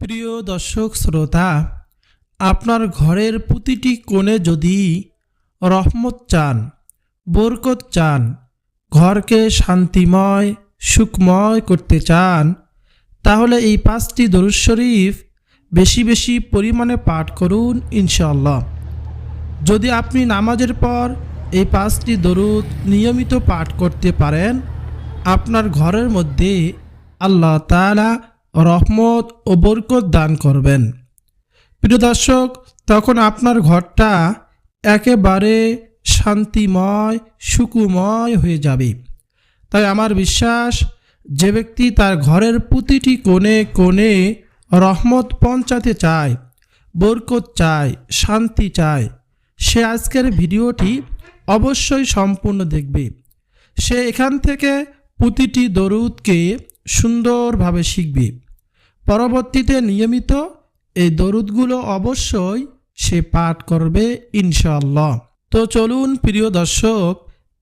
প্রিয় দর্শক শ্রোতা, আপনার ঘরের প্রতিটি কোণে যদি রহমত চান, বরকত চান, ঘরকে শান্তিময়, সুখময় করতে চান, তাহলে এই পাঁচটি দরুদ শরীফ বেশি বেশি পরিমাণে পাঠ করুন ইনশাল্লাহ যদি আপনি নামাজের পর এই পাঁচটি দরুদ নিয়মিত পাঠ করতে পারেন, আপনার ঘরের মধ্যে আল্লাহ তাআলা রহমত ও বরকত দান করবেন। প্রিয় দর্শক, তখন আপনার ঘরটা একেবারে শান্তিময়, সুকুময় হয়ে যাবে। তাই আমার বিশ্বাস, যে ব্যক্তি তার ঘরের প্রতিটি কোণে কোণে রহমত পৌঁছাতে চায়, বরকত চায়, শান্তি চায়, সে আজকের ভিডিওটি অবশ্যই সম্পূর্ণ দেখবে। সে এখান থেকে প্রতিটি দরুদকে সুন্দরভাবে শিখবে। পরবর্তীতে নিয়মিত এই দরুদগুলো অবশ্যই সে পাঠ করবে ইনশাআল্লাহ। তো চলুন প্রিয় দর্শক,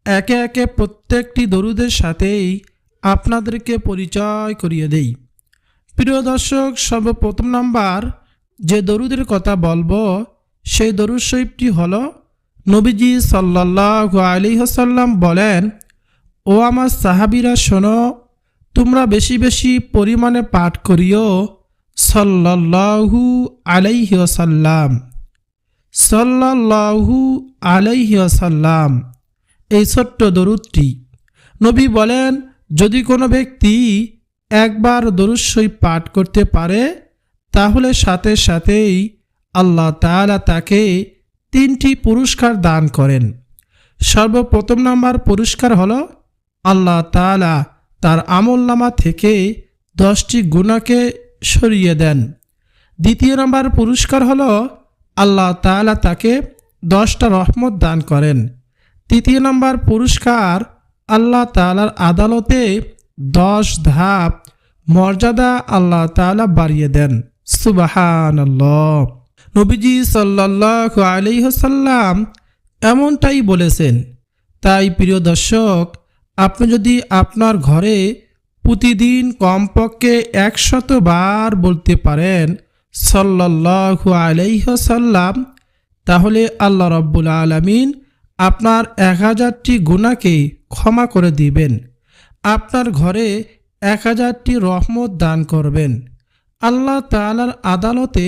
একে একে প্রত্যেকটি দরুদের সাথেই আপনাদেরকে পরিচয় করিয়ে দেই। প্রিয় দর্শক, সর্বপ্রথম নাম্বার যে দরুদের কথা বলব, সেই দরুদ শরীফটি হল, নবীজি সাল্লাহ আলী হাসাল্লাম বলেন, ও আমার সাহাবিরা শোনো তোমরা বেশি বেশি পরিমাণে পাঠ করিও। সাল্লাহু আলাইহি ওসাল্লাম সাল্লাহু আলাইহি ওসাল্লাম এই ছোট্ট দরুদটি। নবী বলেন, যদি কোনো ব্যক্তি একবার শরীফ পাঠ করতে পারে, তাহলে সাথে সাথেই আল্লাহ তাআলা তাকে তিনটি পুরস্কার দান করেন। সর্বপ্রথম নাম্বার পুরস্কার হলো আল্লাহ তাআলা তার আমলনামা থেকে দশটি গুণাকে সরিয়ে দেন। দ্বিতীয় নম্বর পুরস্কার হলো, আল্লাহ তাআলা তাকে দশটা রহমত দান করেন। তৃতীয় নম্বর পুরস্কার, আল্লাহ তাআলার আদালতে দশ ধাপ মর্যাদা আল্লাহ তাআলা বাড়িয়ে দেন। সুবাহান নবীজি সাল্লাহ আলিহসাল্লাম এমনটাই বলেছেন। তাই প্রিয় দর্শক আপনি যদি আপনার ঘরে প্রতিদিন কমপক্ষে একশত বার বলতে পারেন সাল্লাহু আলাইহসাল্লাম তাহলে আল্লাহ রব্বুল আলমিন আপনার এক হাজারটি গুণাকে ক্ষমা করে দিবেন। আপনার ঘরে এক হাজারটি রহমত দান করবেন। আল্লাহ তালার আদালতে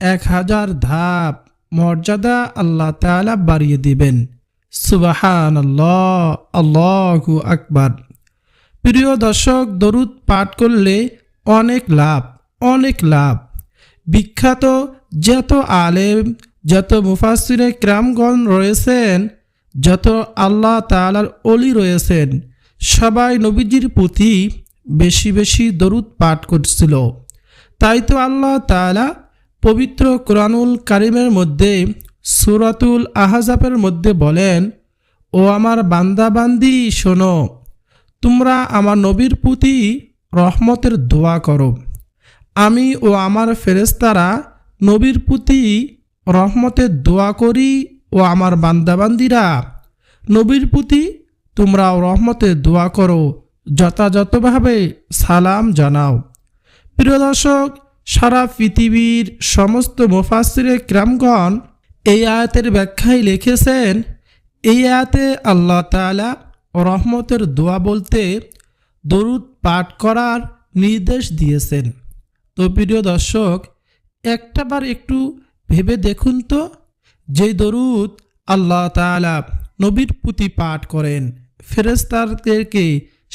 এক হাজার ধাপ মর্যাদা আল্লাহ তালা বাড়িয়ে দিবেন। সুবাহান আল্লাহ আল্লাহু আকবার। প্রিয় দর্শক, দরুদ পাঠ করলে অনেক লাভ অনেক লাভ। বিখ্যাত যত আলেম, যত মুফাসিরে ক্রামগণ রয়েছেন, যত আল্লাহ তালার অলি রয়েছেন, সবাই নবীজির প্রতি বেশি বেশি দরুদ পাঠ করছিল। তাই তো আল্লাহ তালা পবিত্র কোরআনুল কারিমের মধ্যে সুরাতুল আহাজাবের মধ্যে বলেন, ও আমার বান্দাবান্দি, শোনো, তোমরা আমার নবীর প্রতি রহমতের দোয়া করো। আমি ও আমার ফেরেস্তারা নবীর প্রতি রহমতের দোয়া করি ও আমার বান্দাবান্দিরা নবীর প্রতি তোমরাও রহমতের দোয়া করো, যথাযথভাবে সালাম জানাও। প্রিয় দর্শক, সারা পৃথিবীর সমস্ত মুফাসিরে ক্রামগণ এই আয়াতের ব্যাখ্যায় লিখেছেন, এই আয়াতে আল্লাহ তালা রহমতের দোয়া বলতে দরুদ পাঠ করার নির্দেশ দিয়েছেন। তো প্রিয় দর্শক একটাবার একটু ভেবে দেখুন তো, যে দরুদ আল্লাহ তালা নবীর পুঁতি পাঠ করেন ফেরেস্তারদেরকে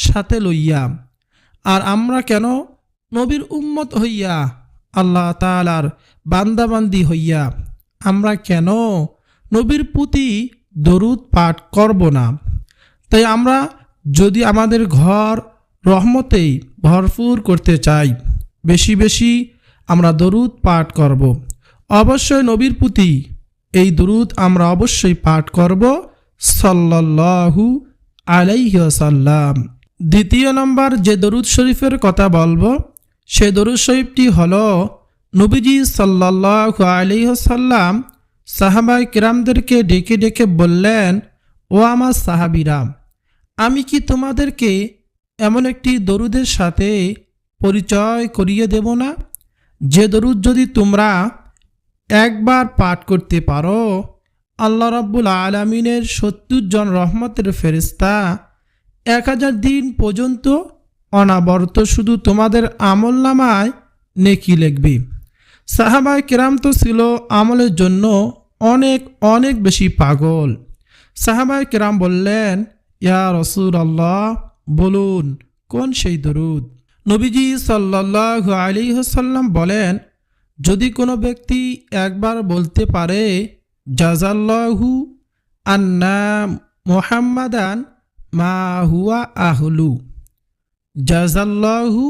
সাথে লইয়া। আর আমরা কেন নবীর উম্মত হইয়া আল্লাহ তালার বান্দাবান্দি হইয়া আমরা কেন নবীর প্রতি দরুদ পাঠ করব না তাই আমরা যদি আমাদের ঘর রহমতেই ভরপুর করতে চাই, বেশি বেশি আমরা দরুদ পাঠ করব। অবশ্যই নবীর প্রতি এই দরুদ আমরা অবশ্যই পাঠ করব সাল্লাহু আলাইসাল্লাম দ্বিতীয় নম্বর যে দরুদ শরীফের কথা বলব, সে দরুদ শরীফটি হল নবীজি সাল্লাহু আলাইসাল্লাম সাহাবাই কিরামদেরকে ডেকে ডেকে বললেন, ও আমার সাহাবিরাম আমি কি তোমাদেরকে এমন একটি দরুদের সাথে পরিচয় করিয়ে দেব না? যে দরুদ যদি তোমরা একবার পাঠ করতে পারো, আল্লাহ রব্বুল আলমিনের সত্তর রহমতের ফেরিস্তা এক হাজার দিন পর্যন্ত অনাবরত শুধু তোমাদের আমল নামায় নেকি লিখবে। সাহাবায় কেরাম তো ছিল আমলের জন্য অনেক অনেক বেশি পাগল। সাহাবায় কেরাম বললেন, ইয়া রসুল আল্লাহ বলুন, কোন সেই দরুদ? নবীজি সাল্লাহ আলী সাল্লাম বলেন, যদি কোনো ব্যক্তি একবার বলতে পারে জাজাল্লাহু আন্না মোহাম্মাদান মা হুয়া আহলু জাজাল্লাহু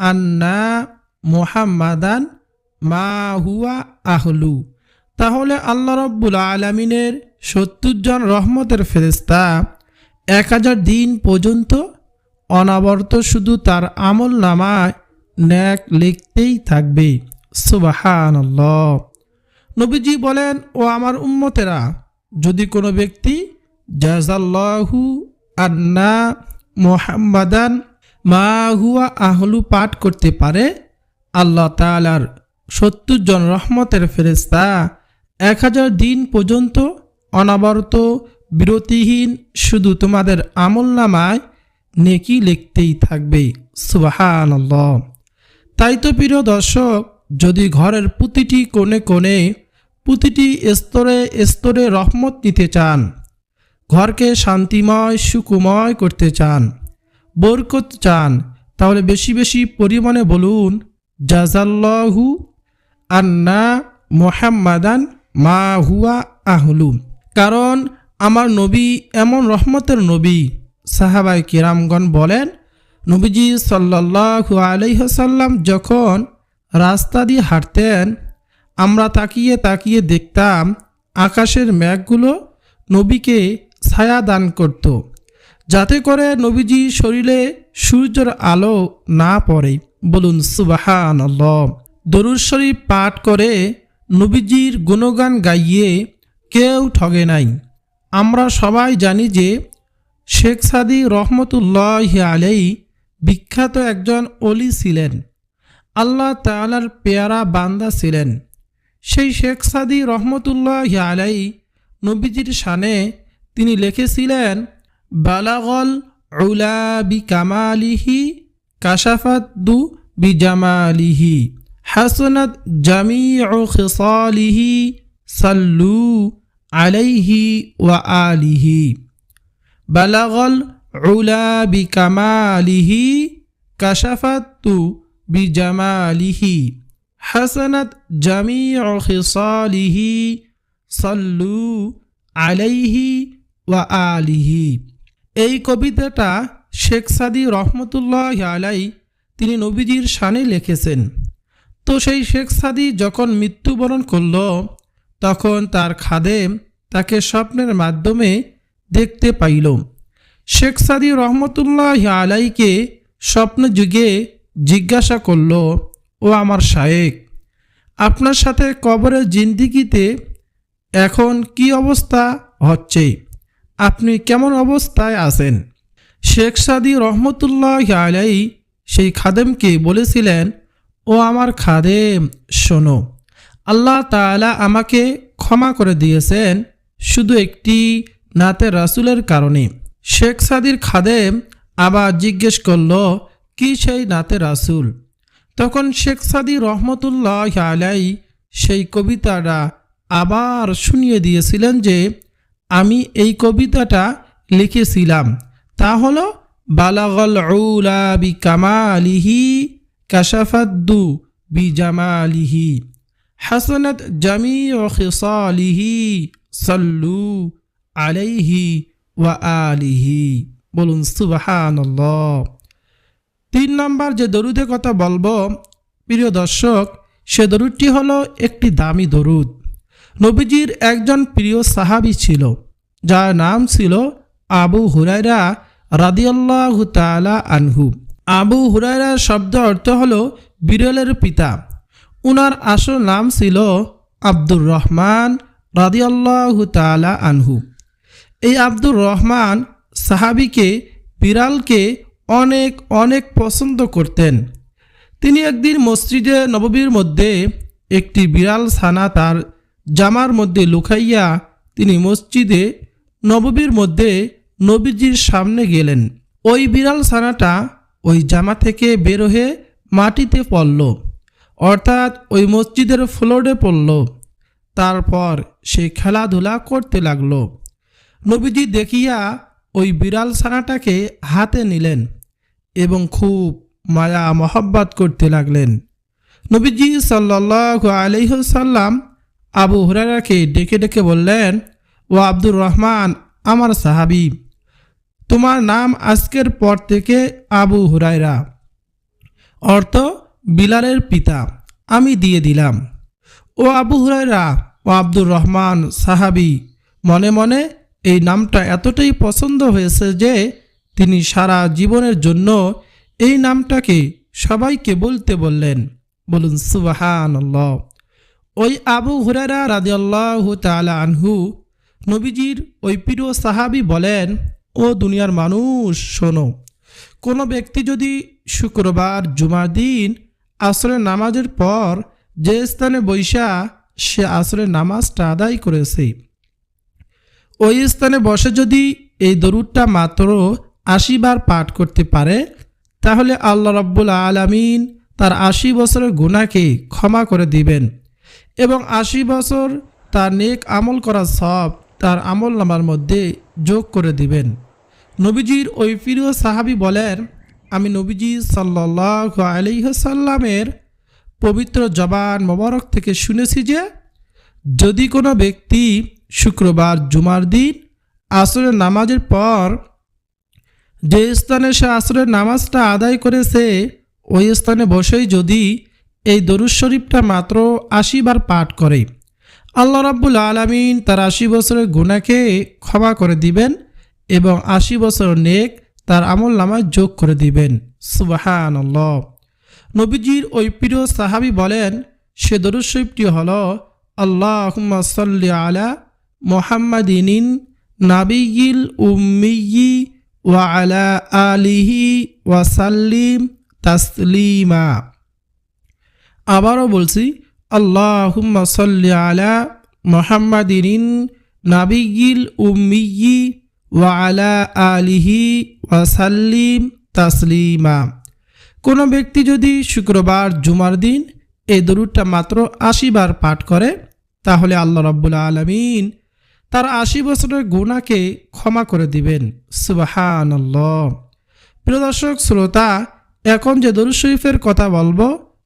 আন্না মোহাম্মাদান মা হুয়া আহলু। তাহলে আল্লাহ রব্বুল আলমিনের সত্তর জন রহমতের ফেরেস্তা এক হাজার দিন পর্যন্ত অনাবর্ত শুধু তার আমল নামায় ন্যাক লিখতেই থাকবে। সুবাহান নবীজি বলেন, ও আমার উম্মতেরা, যদি কোনো ব্যক্তি জাজাল্লাহু আন্না মোহাম্মদান মা হুয়া আহলু পাঠ করতে পারে, আল্লাহ তালার সত্তর জন রহমতের ফেরেস্তা এক হাজার দিন পর্যন্ত অনাবরত, বিরতিহীন, শুধু তোমাদের আমল নামায় নেকি লিখতেই থাকবে। সুবাহান তাই তো প্রিয় দর্শক, যদি ঘরের প্রতিটি কোণে কোণে, প্রতিটি স্তরে স্তরে রহমত নিতে চান, ঘরকে শান্তিময়, সুকুময় করতে চান, বরকত চান, তাহলে বেশি বেশি পরিমাণে বলুন জাজাল্লাহু আন্না মোহাম্মাদান মা হুয়া আহলু। কারণ আমার নবী এমন রহমতের নবী সাহাবাই কিরামগণ বলেন, নবীজি সাল্লাহু আলহ্লাম যখন রাস্তা দিয়ে হাঁটতেন, আমরা তাকিয়ে তাকিয়ে দেখতাম আকাশের মেঘগুলো নবীকে ছায়া দান করত, যাতে করে নবীজি শরীরে সূর্যের আলো না পড়ে। বলুন সুবাহান দরুদ শরীফ পাঠ করে নবীজির গুণগান গাইয়ে কেউ ঠগে নাই। আমরা সবাই জানি যে শেখ সাদি রহমতুল্লাহ আলাই বিখ্যাত একজন অলি ছিলেন। আল্লাহ তালার পেয়ারা বান্দা ছিলেন। সেই শেখ সাদি রহমতুল্লাহ আলাই নবীজির শানে তিনি লিখেছিলেন, বালাগল উলা বি কামালিহি কাশাফাত দু বিজামালিহি। হাসনাত জামি খিসালিহি সাল্লু আলাইহি ওয়া আলিহি বালাগল উলা বি কামালিহি কাশাফাত বিজামালিহি হাসানাত জামি খিসালিহি সাল্লু আলাইহি ওয়া আলিহি এই কবিতাটা শেখ সাদি রহমতুল্লাহ আলাই তিনি নবীজির শানে লিখেছেন। তো সেই শেখ সাদি যখন মৃত্যুবরণ করল, তখন তার খাদেম তাকে স্বপ্নের মাধ্যমে দেখতে পাইল। শেখ সাদি রহমতুল্লাহ আলাইকে স্বপ্ন যুগে জিজ্ঞাসা করল, ও আমার শায়েক, আপনার সাথে কবরের জিন্দিগিতে এখন কি অবস্থা হচ্ছে? আপনি কেমন অবস্থায় আছেন? শেখ সাদি রহমতুল্লাহ আলাই সেই খাদেমকে বলেছিলেন ও আমার খাদেম শোনো। আল্লাহ তালা আমাকে ক্ষমা করে দিয়েছেন শুধু একটি নাতে রাসুলের কারণে। শেখ সাদির খাদেম আবার জিজ্ঞেস করল, কি সেই নাতে রাসুল? তখন শেখ সাদি রহমতুল্লাহ আলাই সেই কবিতাটা আবার শুনিয়ে দিয়েছিলেন যে, আমি এই কবিতাটা লিখেছিলাম। তা হল, বালাগল বি কামালিহি কাশাফাদ্দু বি জামালিহি হাসনাত জামি ও খিসালিহি সাল্লু আলাইহি ওয়া আলিহি বলুন সুবাহান তিন নম্বর যে দরুদের কথা বলব, প্রিয় দর্শক, সে দরুদটি হলো একটি দামি দরুদ। নবীজির একজন প্রিয় সাহাবি ছিল, যার নাম ছিল আবু হুরাইরা রাদিয়াল্লাহু তালা আনহু। আবু হুরাইরার শব্দ অর্থ হল বিরলের পিতা। উনার আসল নাম ছিল আব্দুর রহমান রাদিয়াল্লাহু তালা আনহু। এই আব্দুর রহমান সাহাবিকে, বিড়ালকে অনেক অনেক পছন্দ করতেন। তিনি একদিন মসজিদে নববীর মধ্যে একটি বিড়াল ছানা তার জামার মধ্যে লুকাইয়া তিনি মসজিদে নববীর মধ্যে নবীজির সামনে গেলেন। ওই বিড়াল ছানাটা ওই জামা থেকে বের হয়ে মাটিতে পড়ল, অর্থাৎ ওই মসজিদের ফ্লোরে পড়ল। তারপর সে খেলাধুলা করতে লাগল। নবীজি দেখিয়া ওই বিড়াল ছানাটাকে হাতে নিলেন এবং খুব মায়া মহব্বত করতে লাগলেন। নবীজি সাল্লাহ আলহ্লাম আবু হুরারাকে ডেকে ডেকে বললেন, ও আব্দুর রহমান, আমার সাহাবি। তোমার নাম আজকের পর থেকে আবু হুরাইরা অর্থ, বিলালের পিতা, আমি দিয়ে দিলাম। ও আবু হুরাইরা ও আব্দুর রহমান সাহাবি, মনে মনে এই নামটা এতটাই পছন্দ হয়েছে যে তিনি সারা জীবনের জন্য এই নামটাকে সবাইকে বলতে বললেন। বলুন সুবাহান ওই আবু হুরারা রাজিয়াল্লাহ তালা আনহু নবীজির ওই প্রিয় সাহাবি বলেন ও দুনিয়ার মানুষ, শোনো। কোনো ব্যক্তি যদি শুক্রবার, জুমার দিন আসরের নামাজের পর যে স্থানে বৈশা, সে আসরের নামাজটা আদায় করেছে। ওই স্থানে বসে যদি এই দরুদটা মাত্র আশি বার পাঠ করতে পারে, তাহলে আল্লাহ রব্বুল আলমিন তার আশি বছরের গুণাকে ক্ষমা করে দিবেন এবং আশি বছর তার নেক আমল করা সব তার আমল নামার মধ্যে যোগ করে দিবেন। নবীজির ওই প্রিয় সাহাবি বলেন, আমি নবীজি সাল্লাহ আলিহাসাল্লামের পবিত্র জবান মোবারক থেকে শুনেছি যে, যদি কোনো ব্যক্তি শুক্রবার জুমার দিন আসরের নামাজের পর যে স্থানে সে আসরের নামাজটা আদায় করেছে, ওই স্থানে বসেই যদি এই দরুদ শরীফটা মাত্র আশি বার পাঠ করে, আল্লাহ রাব্বুল আলমিন তার আশি বছরের গুণাকে ক্ষমা করে দিবেন। এবং আশি বছর নেক তার আমল নামায় যোগ করে দিবেন। সুবাহান নবীজির ওই প্রিয় সাহাবি বলেন, সে দরুদ শরীফটি হল আল্লাহ সাল্লি আলা মোহাম্মদিন নাবিগিল উম্মিয়ি ওয়া আলা আলিহি ওয়াসাল্লিম তাসলিমা। আবারও বলছি আল্লাহ সাল্লি আলা মোহাম্মদিন নাবিগিল উম্মিয়ি ওয়া আলা আলিহি ওয়াসাল্লিম তাসলিমা। কোনো ব্যক্তি যদি শুক্রবার জুমার দিন এই দরুদটা মাত্র আশি বার পাঠ করে, তাহলে আল্লাহ রব্বুল আলমিন তার আশি বছরের গুণাকে ক্ষমা করে দিবেন। সুবাহান প্রিয় দর্শক, শ্রোতা, এখন যে দরুদ শরীফের কথা বলব,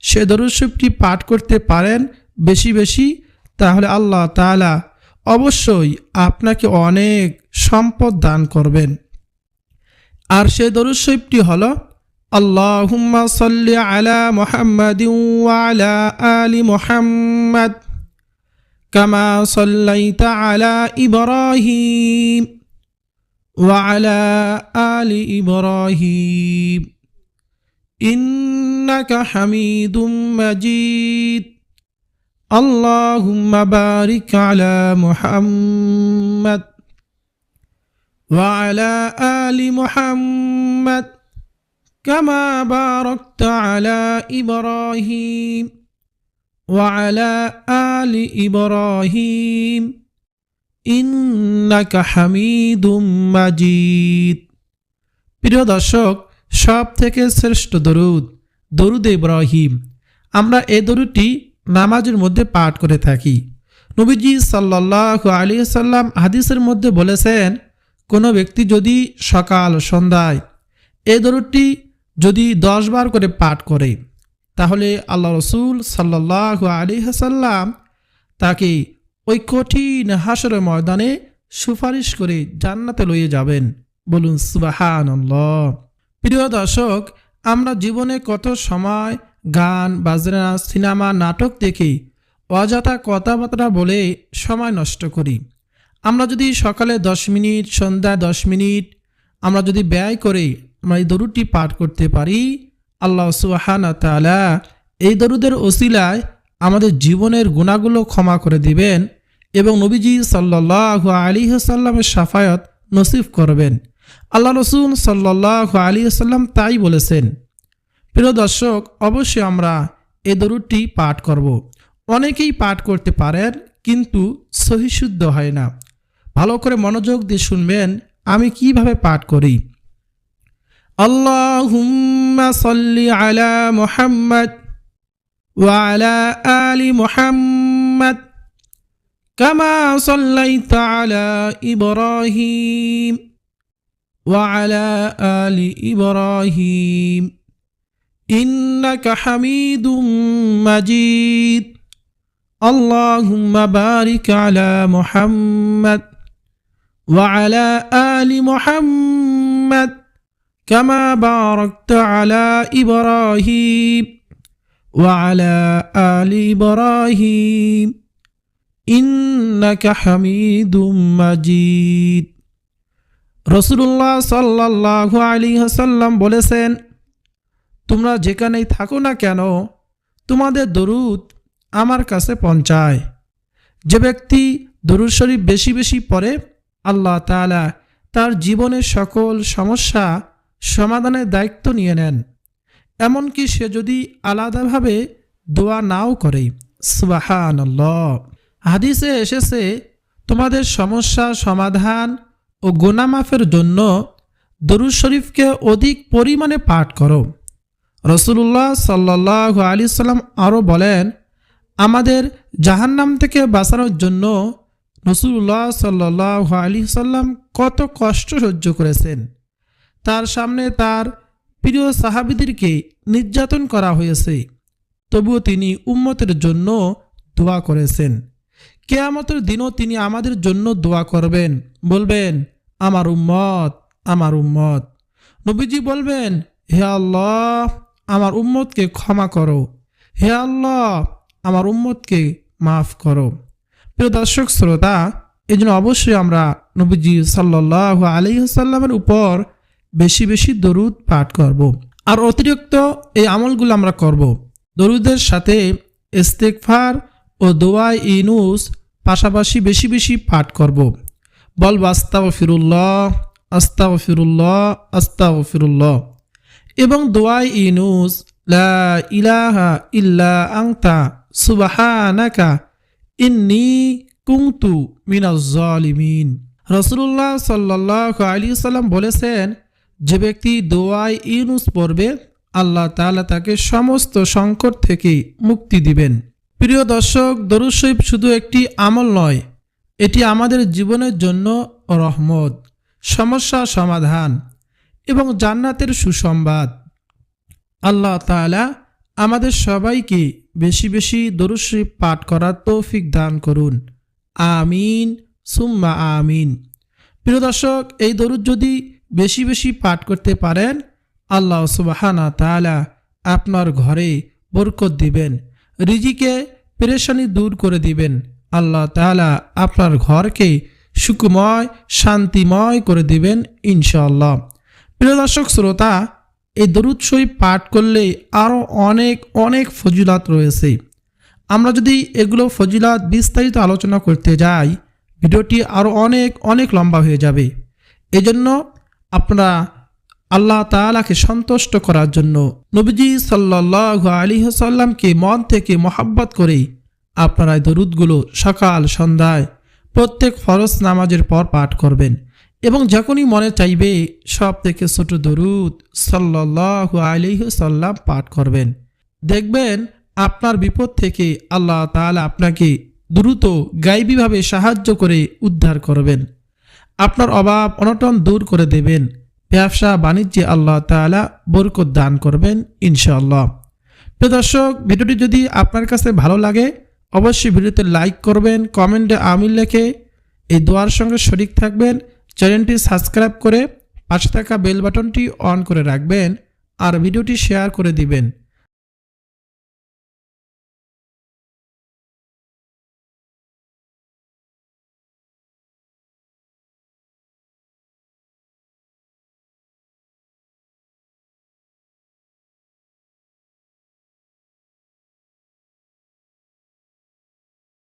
সে দরুদ শরীফটি পাঠ করতে পারেন বেশি বেশি, তাহলে আল্লাহ তালা অবশ্যই আপনাকে অনেক সম্পদ দান করবেন আর সে দরুদ শরীফটি হল আল্লাহুম্মা সাল্লি আলা মুহাম্মাদ ওয়ালা আলি মুহাম্মাদ কামা সাল্লাইতা আলা ইব্রাহিম وعلى آل إبراهيم إنك حميد مجيد اللهم بارك على محمد وعلى آل محمد كما باركت على إبراهيم وعلى آل إبراهيم إنك حميد مجيد প্রিয় দর্শক সব থেকে শ্রেষ্ঠ দরুদ দরুদ ইব্রাহিম আমরা এই দরুদটি নামাজের মধ্যে পাঠ করে থাকি। নবীজি সাল্লাহ আলী সাল্লাম হাদিসের মধ্যে বলেছেন, কোনো ব্যক্তি যদি সকাল সন্ধ্যায় এই দরুদটি যদি দশ বার করে পাঠ করে, তাহলে আল্লাহ রসুল সাল্লাহ আলী হাসাল্লাম তাকে ওই কঠিন হাসরের ময়দানে সুপারিশ করে জান্নাতে লইয়ে যাবেন। বলুন সুবাহান প্রিয় দর্শক, আমরা জীবনে কত সময় গান, বাজনা, সিনেমা, নাটক দেখে অযথা কথাবার্তা বলে সময় নষ্ট করি। আমরা যদি সকালে দশ মিনিট, সন্ধ্যায় দশ মিনিট আমরা যদি ব্যয় করে আমরা এই দরুদটি পাঠ করতে পারি, আল্লাহ সুহানা তালা এই দরুদের ওসিলায় আমাদের জীবনের গুণাগুলো ক্ষমা করে দিবেন এবং নবীজি সাল্লাহ আলী সাল্লামের সাফায়ত নসিব করবেন। আল্লাহ রসুল সাল্লাহ আলী সাল্লাম তাই বলেছেন প্রিয় দর্শক, অবশ্যই আমরা এ দরুদটি পাঠ করব। অনেকেই পাঠ করতে পারেন, কিন্তু সহিশুদ্ধ হয় না। ভালো করে মনোযোগ দিয়ে শুনবেন, আমি কীভাবে পাঠ করি। আল্লাহুম্মা সাল্লি আলা মুহাম্মদ ওয়া আলা কামা আলা إنك حميد مجيد اللهم بارك على محمد وعلى آل محمد كما باركت على إبراهيم وعلى آل إبراهيم إنك حميد مجيد রসুল্লাহ সাল্লাহ আলী হাসাল্লাম বলেছেন তোমরা যেখানেই থাকো না কেন, তোমাদের দরুদ আমার কাছে পৌঁছায়। যে ব্যক্তি দরুদ শরীফ বেশি বেশি পড়ে, আল্লাহ তাআলা তার জীবনের সকল সমস্যা সমাধানের দায়িত্ব নিয়ে নেন। এমনকি সে যদি আলাদাভাবে দোয়া নাও করে সুবাহান হাদিসে এসেছে, তোমাদের সমস্যা সমাধান ও গোনামাফের জন্য দরুদ শরীফকে অধিক পরিমাণে পাঠ করো। রসুল্লাহ সাল্লাহ আলি সাল্লাম আরও বলেন, আমাদের জাহান্নাম থেকে বাঁচানোর জন্য রসুল্লাহ সাল্লাহ আলি সাল্লাম কত কষ্ট সহ্য করেছেন। তার সামনে তার প্রিয় সাহাবিদেরকে নির্যাতন করা হয়েছে। তবুও তিনি উম্মতের জন্য দোয়া করেছেন। কেয়ামতের দিনও তিনি আমাদের জন্য দোয়া করবেন। বলবেন, আমার উম্মত আমার উম্মত। নবীজি বলবেন, হে আল্লাহ আমার উম্মতকে ক্ষমা করো হে আল্লাহ, আমার উম্মতকে মাফ করো প্রিয় দর্শক, শ্রোতা এই জন্য অবশ্যই আমরা নবীজি সাল্লাহ আলিহাসাল্লামের উপর বেশি বেশি দরুদ পাঠ করব। আর অতিরিক্ত এই আমলগুলো আমরা করব। দরুদের সাথে ইস্তেকফার ও দোয়াই ইনুস পাশাপাশি বেশি বেশি পাঠ করব। বলব আস্তাও ফিরুল্লাহ আস্তাও ফিরুল্লাহ আস্তাও ফিরুল্লাহ এবং দোয়াই ইনুস, লা ইলাহা ইল্লা আংতা সুবাহানাকা ইন্নি কুংতু মিনাজ্জালিমিন রসুল্লাহ সাল্লাহ আলী সাল্লাম বলেছেন, যে ব্যক্তি দোয়াই ইউনুস পড়বে, আল্লাহ তাআলা তাকে সমস্ত সংকট থেকে মুক্তি দিবেন। প্রিয় দর্শক, দরুদ শরীফ শুধু একটি আমল নয়, এটি আমাদের জীবনের জন্য রহমত, সমস্যা সমাধান। এবং জান্নাতের সুসংবাদ। আল্লাহ তাআলা আমাদের সবাইকে বেশি বেশি দরুশ্রী পাঠ করার তৌফিক দান করুন। আমিন, সুম্মা আমিন। প্রিয় দর্শক, এই দরুদ যদি বেশি বেশি পাঠ করতে পারেন, আল্লাহ সুবাহানা তাআলা আপনার ঘরে বরকত দিবেন, রিজিকে পেরেশানি দূর করে দিবেন। আল্লাহ তাআলা আপনার ঘরকে সুকুময়, শান্তিময় করে দিবেন ইনশাআল্লাহ। প্রিয় দর্শক, শ্রোতা, এই দরুদ শরীফ পাঠ করলে আরও অনেক অনেক ফজিলাত রয়েছে। আমরা যদি এগুলো ফজিলাত বিস্তারিত আলোচনা করতে যাই, ভিডিওটি আরও অনেক অনেক লম্বা হয়ে যাবে। এজন্য আপনারা আল্লাহ তালাকে সন্তুষ্ট করার জন্য নবীজি সাল্লাহ আলী সাল্লামকে মন থেকে মহাব্বত করে আপনারা দরুদগুলো সকাল, সন্ধ্যায় প্রত্যেক ফরজ নামাজের পর পাঠ করবেন। এবং যখনই মনে চাইবে, সব থেকে ছোট দরুদ সাল্লাহ আলিহ সাল্লাম পাঠ করবেন। দেখবেন আপনার বিপদ থেকে আল্লাহ তাআলা আপনাকে দ্রুত, গাইবীভাবে সাহায্য করে উদ্ধার করবেন। আপনার অভাব অনটন দূর করে দেবেন। ব্যবসা, বাণিজ্যে আল্লাহ তাআলা বরকত দান করবেন ইনশাআল্লাহ। প্রিয় দর্শক, ভিডিওটি যদি আপনার কাছে ভালো লাগে, অবশ্যই ভিডিওতে লাইক করবেন, কমেন্টে আমিল লেখে এই দোয়ার সঙ্গে শরিক থাকবেন। চ্যানেলটি সাবস্ক্রাইব করে পাশে থাকা বেল বাটনটি অন করে রাখবেন আর ভিডিওটি শেয়ার করে দিবেন।